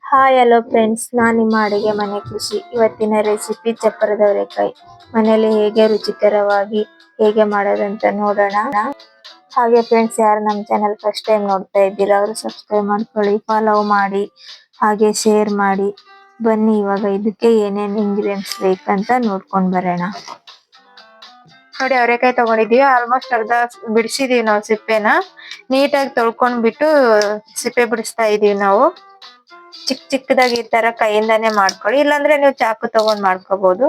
Hi hello friends ನಾನು ನಿಮ್ಮ ಅಡುಗೆ ಮನೆ ಖುಷಿ ಇವತ್ತಿನ ರೆಸಿಪಿ ಚಪ್ಪರದ ಅವರೆಕಾಯಿ ಮನೆಯಲ್ಲಿ ಹೇಗೆ ರುಚಿಕರವಾಗಿ ಹೇಗೆ ಮಾಡೋದಂತ ನೋಡೋಣ. ಹಾಗೆ ಫ್ರೆಂಡ್ಸ್ ಯಾರು ನಮ್ಮ ಚಾನಲ್ ಫಸ್ಟ್ ಟೈಮ್ ನೋಡ್ತಾ ಇದ್ದೀರಾ, ಅವರು ಸಬ್ಸ್ಕ್ರೈಬ್ ಮಾಡ್ಕೊಳ್ಳಿ ಫಾಲೋ ಮಾಡಿ, ಹಾಗೆ ಶೇರ್ ಮಾಡಿ. ಬನ್ನಿ, ಇವಾಗ ಇದಕ್ಕೆ ಏನೇನು ಇಂಗ್ರೀಡಿಯೆಂಟ್ಸ್ ಬೇಕಂತ ನೋಡ್ಕೊಂಡು ಬರೋಣ. ನೋಡಿ, ಅವರೆಕಾಯಿ ತಗೊಂಡಿದೀವಿ ಆಲ್ಮೋಸ್ಟ್ ಅರ್ಧ ಬಿಡಿಸಿದೀವಿ ನಾವು ಸಿಪ್ಪೆನ. ನೀಟಾಗಿ ತೊಳ್ಕೊಂಡ್ಬಿಟ್ಟು ಸಿಪ್ಪೆ ಬಿಡಿಸ್ತಾ ಇದೀವಿ ನಾವು. ಚಿಕ್ಕ ಚಿಕ್ಕದಾಗಿ ಈ ತರ ಕೈಯಿಂದಾನೆ ಮಾಡ್ಕೊಳ್ಳಿ. ಇಲ್ಲಾಂದ್ರೆ ನೀವು ಚಾಕು ತಗೊಂಡ್ ಮಾಡ್ಕೋಬಹುದು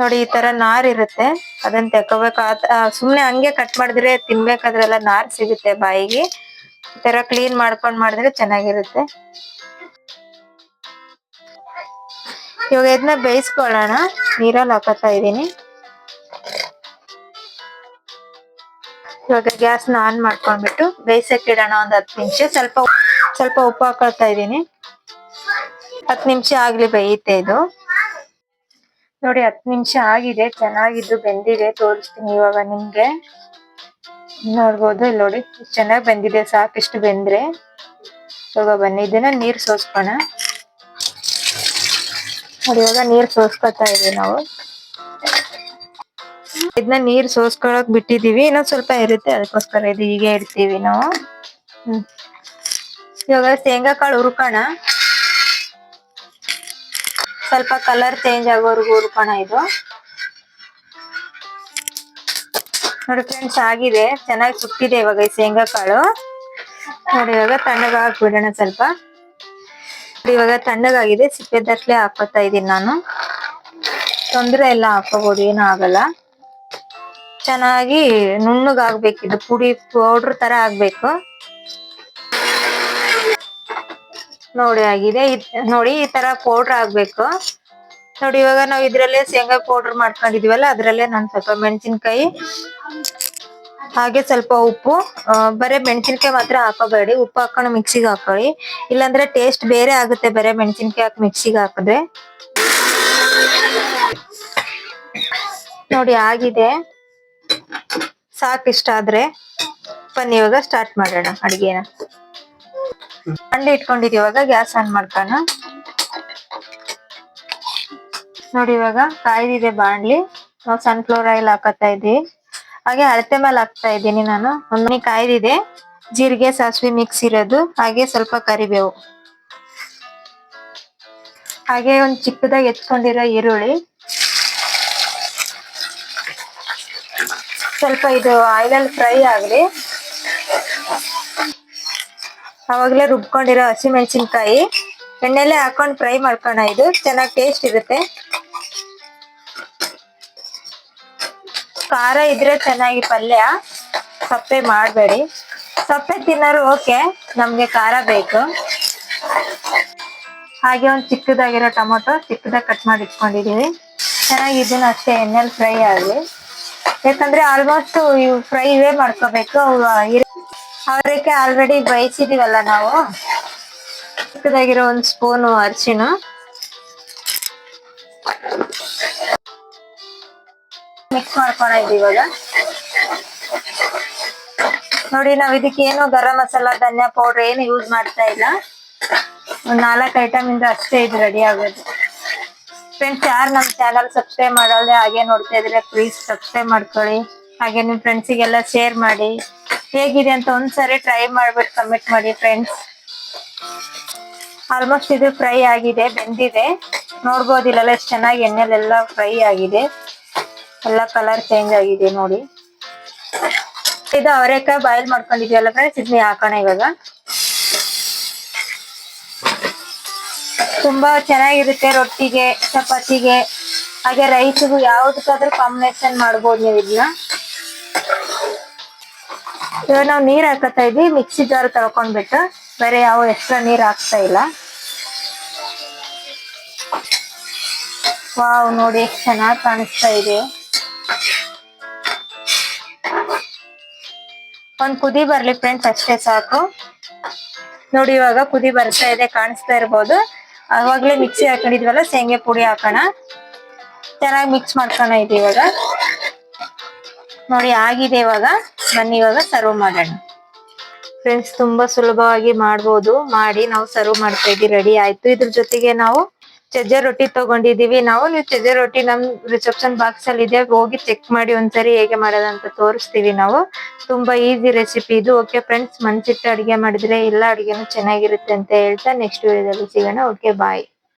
ನೋಡಿ, ಈ ತರ ನಾರ್ ಇರುತ್ತೆ. ಅದನ್ನ ತೆಕೋಬೇಕು ಸುಮ್ನೆ ಹಂಗೆ ಕಟ್ ಮಾಡಿದ್ರೆ ತಿನ್ಬೇಕಾದ್ರೆಲ್ಲ ನಾರ್ ಸಿಗುತ್ತೆ ಬಾಯಿಗೆ. ಈ ತರ ಕ್ಲೀನ್ ಮಾಡ್ಕೊಂಡ್ ಮಾಡಿದ್ರೆ ಚೆನ್ನಾಗಿರುತ್ತೆ. ಇವಾಗ ಇದನ್ನ ಬೇಯಿಸ್ಕೊಳ್ಳೋಣ. ನೀರಲ್ಲಿ ಹಾಕತ್ತಾ ಇದೀನಿ ಇವಾಗ ಗ್ಯಾಸ್ನ ಆನ್ ಮಾಡ್ಕೊಂಡ್ಬಿಟ್ಟು ಬೇಯಿಸಕ್ಕೆ ಇಡೋಣ ಒಂದ್ ಹತ್ತು ನಿಮಿಷ. ಸ್ವಲ್ಪ ಸ್ವಲ್ಪ ಉಪ್ಪು ಹಾಕೊಳ್ತಾ ಇದೀನಿ ಹತ್ತು ನಿಮಿಷ ಆಗ್ಲಿ ಬೇಯುತ್ತೆ ಇದು. ನೋಡಿ, ಹತ್ತು ನಿಮಿಷ ಆಗಿದೆ, ಚೆನ್ನಾಗಿದ್ದು ಬೆಂದಿದೆ, ತೋರಿಸ್ತೀನಿ ಇವಾಗ ನಿಮ್ಗೆ. ನೋಡ್ಬೋದು ಇಲ್ಲಿ ನೋಡಿ, ಚೆನ್ನಾಗಿ ಬೆಂದಿದೆ, ಸಾಕಿಷ್ಟು ಬೆಂದ್ರೆ. ಇವಾಗ ಬನ್ನಿ, ಇದನ್ನ ನೀರ್ ಸೋಸ್ಕೋಣ. ಇವಾಗ ನೀರ್ ಸೋಸ್ಕೊತಾ ಇದೀವಿ ನಾವು. ಇದನ್ನ ನೀರ್ ಸೋಸ್ಕೊಳಕ್ ಬಿಟ್ಟಿದೀವಿ ಇನ್ನೊಂದ್ ಸ್ವಲ್ಪ ಇರುತ್ತೆ, ಅದಕ್ಕೋಸ್ಕರ ಇದು ಹೀಗೆ ಇರ್ತೀವಿ ನಾವು. ಹ್ಮ್. ಇವಾಗ ಶೇಂಗಾ ಕಾಳು ಹುರ್ಕೋಣ. ಸ್ವಲ್ಪ ಕಲರ್ ಚೇಂಜ್ ಆಗೋವರೆಗೂ ಹುರ್ಕೋಣ ಇದು. ನೋಡಿ ಫ್ರೆಂಡ್ಸ್ ಆಗಿದೆ. ಚೆನ್ನಾಗಿ ಸುಟ್ಟಿದೆ ಇವಾಗ ಈ ಶೇಂಗಾ ಕಾಳು. ನೋಡಿ, ಇವಾಗ ತಣ್ಣಗ ಹಾಕ್ಬಿಡೋಣ ಸ್ವಲ್ಪ. ಇವಾಗ ತಣ್ಣಗಾಗಿದೆ ಸಿಪ್ಪೆ ದಟ್ಲೆ ಹಾಕೋತಾ ಇದ್ದೀನಿ ನಾನು. ತೊಂದ್ರೆ ಎಲ್ಲ ಹಾಕೋಬಹುದು ಏನು ಆಗಲ್ಲ. ಚೆನ್ನಾಗಿ ನುಣ್ಣಗಾಗ್ಬೇಕು. ಇದು ಪುಡಿ, ಪೌಡ್ರ್ ತರ ಆಗ್ಬೇಕು. ನೋಡಿ ಆಗಿದೆ. ನೋಡಿ ಈ ತರ ಪೌಡರ್ ಆಗ್ಬೇಕು. ನೋಡಿ ಇವಾಗ ನಾವು ಇದ್ರಲ್ಲೇ ಶೇಂಗಾ ಪೌಡರ್ ಮಾಡ್ಕೊಂಡಿದೀವಲ್ಲ, ಅದ್ರಲ್ಲೇ ನಾನ್ ಸ್ವಲ್ಪ ಮೆಣಸಿನ್ಕಾಯಿ, ಹಾಗೆ ಸ್ವಲ್ಪ ಉಪ್ಪು ಬರೇ ಮೆಣಸಿನ್ಕಾಯಿ ಮಾತ್ರ ಹಾಕೋಬೇಡಿ. ಉಪ್ಪು ಹಾಕೊಂಡು ಮಿಕ್ಸಿಗೆ ಹಾಕೊಳ್ಳಿ. ಇಲ್ಲಾಂದ್ರೆ ಟೇಸ್ಟ್ ಬೇರೆ ಆಗುತ್ತೆ ಬರೇ ಮೆಣಸಿನ್ಕಾಯಿ ಹಾಕಿ ಮಿಕ್ಸಿಗೆ ಹಾಕಿದ್ರೆ. ನೋಡಿ ಆಗಿದೆ. ಸಾಕಿಷ್ಟ ಆದ್ರೆ ಬನ್ನಿ ಇವಾಗ ಸ್ಟಾರ್ಟ್ ಮಾಡೋಣ ಅಡಿಗೆನ. ಬಾಂಡ್ಲಿ ಇಟ್ಕೊಂಡಿದ್ ಇವಾಗ, ಗ್ಯಾಸ್ ಆನ್ ಮಾಡ್ಕೋಣ. ನೋಡಿ ಇವಾಗ ಕಾಯ್ದಿದೆ ಬಾಂಡ್ಲಿ ನಾವು ಸನ್ಫ್ಲವರ್ ಆಯಿಲ್ ಹಾಕತ್ತಾ ಇದೀವಿ. ಹಾಗೆ ಅಳತೆ ಮೇಲೆ ಹಾಕ್ತಾ ಇದ್ದೀನಿ ನಾನು. ಒಮ್ಮೆ ಕಾಯ್ದಿದೆ. ಜೀರಿಗೆ, ಸಾಸಿವೆ ಮಿಕ್ಸ್ ಇರೋದು. ಹಾಗೆ ಸ್ವಲ್ಪ ಕರಿಬೇವು. ಹಾಗೆ ಒಂದು ಚಿಕ್ಕದಾಗಿ ಎತ್ಕೊಂಡಿರೋ ಈರುಳ್ಳಿ. ಸ್ವಲ್ಪ ಇದು ಆಯಿಲಲ್ಲಿ ಫ್ರೈ ಆಗ್ಲಿ. ಅವಾಗಲೇ ರುಬ್ಕೊಂಡಿರೋ ಹಸಿ ಮೆಣಸಿನ್ಕಾಯಿ ಎಣ್ಣೆಲೆ ಹಾಕೊಂಡು ಫ್ರೈ ಮಾಡ್ಕೋಣ ಇದು ಚೆನ್ನಾಗಿ ಟೇಸ್ಟ್ ಇರುತ್ತೆ. ಖಾರ ಇದ್ರೆ ಚೆನ್ನಾಗಿ ಪಲ್ಯ, ಸಪ್ಪೆ ಮಾಡಬೇಡಿ. ಸಪ್ಪೆ ತಿನ್ನೋರು ಓಕೆ, ನಮಗೆ ಖಾರ ಬೇಕು. ಹಾಗೆ ಒಂದು ಚಿಕ್ಕದಾಗಿರೋ ಟೊಮೊಟೊ ಚಿಕ್ಕದಾಗಿ ಕಟ್ ಮಾಡಿ ಇಟ್ಕೊಂಡಿದೀವಿ. ಚೆನ್ನಾಗಿ ಇದನ್ನ ಅಷ್ಟೇ ಎಣ್ಣೆಲಿ ಫ್ರೈ ಆಗಲಿ. ಯಾಕಂದ್ರೆ ಆಲ್ಮೋಸ್ಟ್ ಇವು ಫ್ರೈ ಇವೇ ಮಾಡ್ಕೋಬೇಕು. ಅವು ಇರ್- ಅವರೆಕಾಯಿ ಆಲ್ರೆಡಿ ಬೇಯಿಸಿದೀವಲ್ಲ ನಾವು? ಚಿಕ್ಕದಾಗಿರೋ ಒಂದ್ ಸ್ಪೂನು ಅರ್ಶಿನ. ಮಿಕ್ಸ್ ಮಾಡ್ಕೊಳ ಇದೀವಲ್ಲ ನೋಡಿ, ನಾವ್ ಇದಕ್ಕೆ ಏನು ಗರಂ ಮಸಾಲ, ಧನ್ಯಾ ಪೌಡರ್ ಏನು ಯೂಸ್ ಮಾಡ್ತಾ ಇಲ್ಲ. ಒಂದ್ ನಾಲ್ಕು ಐಟಮ್ ಇಂದ ಅಷ್ಟೇ ಇದು ರೆಡಿ ಆಗೋದು. ಫ್ರೆಂಡ್ಸ್ ಯಾರು ನಮ್ಮ ಚಾನಲ್ ಸಬ್ಸ್ಕ್ರೈಬ್ ಮಾಡಲ್ದೆ ಹಾಗೆ ನೋಡ್ತಾ ಇದ್ರೆ ಪ್ಲೀಸ್ ಸಬ್ಸ್ಕ್ರೈಬ್ ಮಾಡ್ಕೊಳ್ಳಿ. ಹಾಗೆ ನಿಮ್ ಫ್ರೆಂಡ್ಸಿಗೆಲ್ಲ ಶೇರ್ ಮಾಡಿ. ಹೇಗಿದೆ ಅಂತ ಒಂದ್ಸರಿ ಟ್ರೈ ಮಾಡ್ಬಿಟ್ಟು ಕಮೆಂಟ್ ಮಾಡಿ ಫ್ರೆಂಡ್ಸ್ ಆಲ್ಮೋಸ್ಟ್ ಇದು ಫ್ರೈ ಆಗಿದೆ, ಬೆಂದಿದೆ. ನೋಡ್ಬೋದಿಲ್ಲ ಎಷ್ಟು ಚೆನ್ನಾಗಿ ಎಣ್ಣೆಲೆಲ್ಲ ಫ್ರೈ ಆಗಿದೆ. ಎಲ್ಲ ಕಲರ್ ಚೇಂಜ್ ಆಗಿದೆ ನೋಡಿ. ಇದು ಅವರೆಕಾಯಿ ಬಾಯ್ಲ್ ಮಾಡ್ಕೊಂಡಿದ್ವಲ್ಲ ಫ್ರೆಂಡ್ಸ್ ಇದನ್ನ ಹಾಕೋಣ ಇವಾಗ. ತುಂಬಾ ಚೆನ್ನಾಗಿರುತ್ತೆ ರೊಟ್ಟಿಗೆ, ಚಪಾತಿಗೆ. ಹಾಗೆ ರೈಸ್ಗೂ ಯಾವ್ದಕ್ಕಾದ್ರೂ ಕಾಂಬಿನೇಷನ್ ಮಾಡ್ಬೋದು ನೀವು ಇದನ್ನ. ಇವಾಗ ನಾವು ನೀರ್ ಹಾಕತ್ತಾ ಇದ್ವಿ, ಮಿಕ್ಸಿ ಜಾರ್ ತಳ್ಕೊಂಡ್ಬಿಟ್ಟು ಬೇರೆ ಯಾವ ಎಕ್ಸ್ಟ್ರಾ ನೀರ್ ಹಾಕ್ತಾ ಇಲ್ಲ. ವಾವ್, ನೋಡಿ ಎಷ್ಟು ಚೆನ್ನಾಗಿ ಕಾಣಿಸ್ತಾ ಇದೆ. ಒಂದ್ ಕುದಿ ಬರ್ಲಿ ಫ್ರೆಂಡ್ಸ್ ಅಷ್ಟೇ ಸಾಕು. ನೋಡಿ ಇವಾಗ ಕುದಿ ಬರ್ತಾ ಇದೆ, ಕಾಣಿಸ್ತಾ ಇರ್ಬೋದು. ಅವಾಗ್ಲೇ ಮಿಕ್ಸಿ ಹಾಕೊಂಡಿದ್ವಲ್ಲ, ಶೇಂಗೆ ಪುಡಿ ಹಾಕೋಣ. ಚೆನ್ನಾಗಿ ಮಿಕ್ಸ್ ಮಾಡ್ಕೊಳ ಇದೆ ಇವಾಗ. ನೋಡಿ ಆಗಿದೆ ಇವಾಗ. ಬನ್ನಿ ಇವಾಗ ಸರ್ವ್ ಮಾಡೋಣ. ಫ್ರೆಂಡ್ಸ್ ತುಂಬಾ ಸುಲಭವಾಗಿ ಮಾಡ್ಬೋದು. ಮಾಡಿ ನಾವು ಸರ್ವ್ ಮಾಡ್ತಾ ಇದ್ದೀವಿ. ರೆಡಿ ಆಯ್ತು. ಇದ್ರ ಜೊತೆಗೆ ನಾವು ಚಜ್ಜೆ ರೊಟ್ಟಿ ತಗೊಂಡಿದೀವಿ ನಾವು ನೀವು ಚಜ್ಜೆ ರೊಟ್ಟಿ ನಮ್ ರಿಸೆಪ್ಷನ್ ಬಾಕ್ಸ್ ಅಲ್ಲಿ ಇದೆ. ಹೋಗಿ ಚೆಕ್ ಮಾಡಿ ಒಂದ್ಸರಿ ಹೇಗೆ ಮಾಡೋದಂತ ತೋರಿಸ್ತೀವಿ ನಾವು. ತುಂಬಾ ಈಸಿ ರೆಸಿಪಿ ಇದು. ಓಕೆ ಫ್ರೆಂಡ್ಸ್ ಮನ್ಸಿಟ್ಟು ಅಡಿಗೆ ಮಾಡಿದ್ರೆ ಎಲ್ಲ ಅಡಿಗೆನೂ ಚೆನ್ನಾಗಿರುತ್ತೆ ಅಂತ ಹೇಳ್ತಾ ನೆಕ್ಸ್ಟ್ ವಿಡಿಯೋದಲ್ಲಿ ಸಿಗೋಣ. Okay bye